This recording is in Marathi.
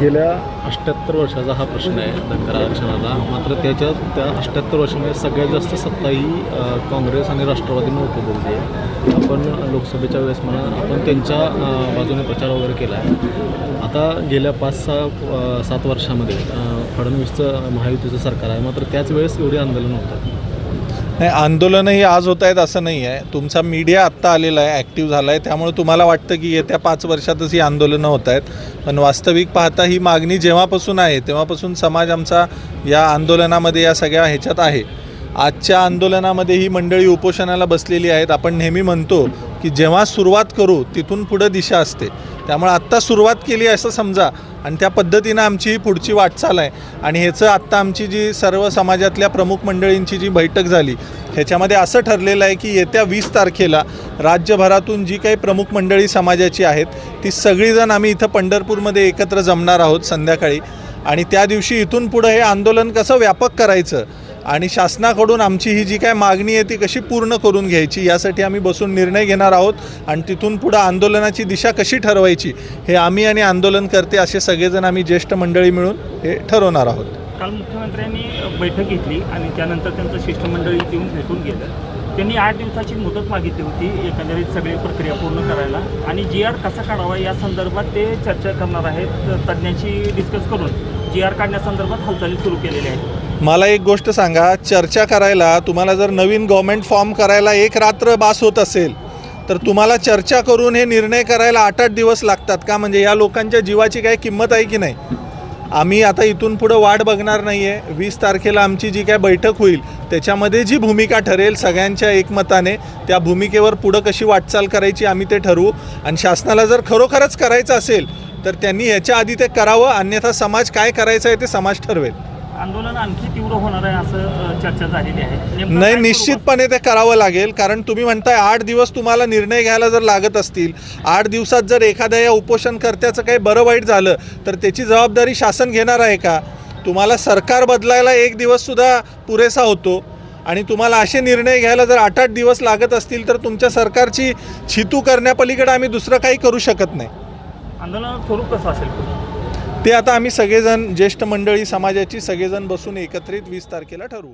गेल्या अठ्ठ्याहत्तर वर्षाचा हा प्रश्न आहे धनगर आरक्षणाचा. मात्र त्याच्यात त्या अठ्ठ्याहत्तर वर्षामध्ये सगळ्यात जास्त सत्ता ही काँग्रेस आणि राष्ट्रवादीनं उपभोगली आहे. आपण लोकसभेच्या वेळेस म्हणा आपण त्यांच्या बाजूने प्रचार वगैरे केला आहे. आता गेल्या पाच सहा सात वर्षामध्ये फडणवीसचं महायुतीचं सरकार आहे. मात्र त्याच वेळेस एवढी आंदोलन होतात नाही आंदोलनही आज होत आहेत असं नाही आहे. तुमचा मीडिया आत्ता आलेला आहे ॲक्टिव्ह झाला आहे त्यामुळे तुम्हाला वाटतं की येत्या पाच वर्षातच ही आंदोलनं होत आहेत. पण वास्तविक पाहता ही मागणी जेव्हापासून आहे तेव्हापासून समाज आमचा या आंदोलनामध्ये या सगळ्या ह्याच्यात आहे. आजच्या आंदोलनामध्ये ही मंडळी उपोषणाला बसलेली आहेत. आपण नेहमी म्हणतो की जेव्हा सुरुवात करू तिथून पुढं दिशा असते. त्यामुळे आत्ता सुरुवात केली असं समजा. आणि त्या पद्धतीनं आमची ही पुढची वाटचाल आहे. आणि ह्याचं आत्ता आमची जी सर्व समाजातल्या प्रमुख मंडळींची जी बैठक झाली ह्याच्यामध्ये असं ठरलेलं आहे की येत्या वीस तारखेला राज्यभरातून जी काही प्रमुख मंडळी समाजाची आहेत ती सगळीजण आम्ही इथं पंढरपूरमध्ये एकत्र जमणार आहोत संध्याकाळी. आणि त्या दिवशी इथून पुढं हे आंदोलन कसं व्यापक करायचं आणि शासनाकडून आमची ही जी काय मागणी आहे ती कशी पूर्ण करून घ्यायची यासाठी आम्ही बसून निर्णय घेणार आहोत आणि तिथून पुढं आंदोलनाची दिशा कशी ठरवायची हे आम्ही आणि आंदोलनकर्ते असे सगळेजण आम्ही ज्येष्ठ मंडळी मिळून हे ठरवणार आहोत. काल मुख्यमंत्र्यांनी बैठक घेतली आणि त्यानंतर त्यांचं शिष्टमंडळी येऊन भेटून गेलं. त्यांनी आठ दिवसाची मुदत मागितली होती एकंदरीत सगळी प्रक्रिया पूर्ण करायला. आणि जी आर कसा काढावा या संदर्भात ते चर्चा करणार आहेत तज्ज्ञांशी डिस्कस करून जी आर काढण्यासंदर्भात हालचाली सुरू केलेल्या आहेत. मला एक गोष्ट सांगा चर्चा करायला तुम्हाला जर नवीन गव्हर्मेंट फॉर्म करायला एक रात्र बास होत असेल तर तुम्हाला चर्चा करून हे निर्णय करायला आठ आठ दिवस लागतात का? म्हणजे या लोकांच्या जीवाची काही किंमत आहे की नाही? आम्ही आता इथून पुढं वाट बघणार नाही आहे वीस तारखेला आमची जी काय बैठक होईल त्याच्यामध्ये जी भूमिका ठरेल सगळ्यांच्या एकमताने त्या भूमिकेवर पुढं कशी वाटचाल करायची आम्ही ते ठरवू. आणि शासनाला जर खरोखरच करायचं असेल तर त्यांनी ह्याच्या आधी ते करावं अन्यथा समाज काय करायचं आहे ते समाज ठरवेल. आंदोलन आणखी तीव्र होणार आहे असं चर्चा झालेली आहे. नाही निश्चितपणे ते करावं लागेल कारण तुम्ही म्हणताय आठ दिवस तुम्हाला निर्णय घ्यायला जर लागत असतील आठ दिवसात जर एखाद्या या उपोषणकर्त्याचं काही बरं वाईट झालं तर त्याची जबाबदारी शासन घेणार आहे का? तुम्हाला सरकार बदलायला एक दिवससुद्धा पुरेसा होतो आणि तुम्हाला असे निर्णय घ्यायला जर आठ आठ दिवस लागत असतील तर तुमच्या सरकारची छितू करण्यापलीकडे आम्ही दुसरं काही करू शकत नाही. आंदोलनाचं स्वरूप कसं असेल? ते आता आम्ही सगळेजण ज्येष्ठ मंडळी समाजाची सगळेजण बसून एकत्रित वीस तारखेला ठरवू.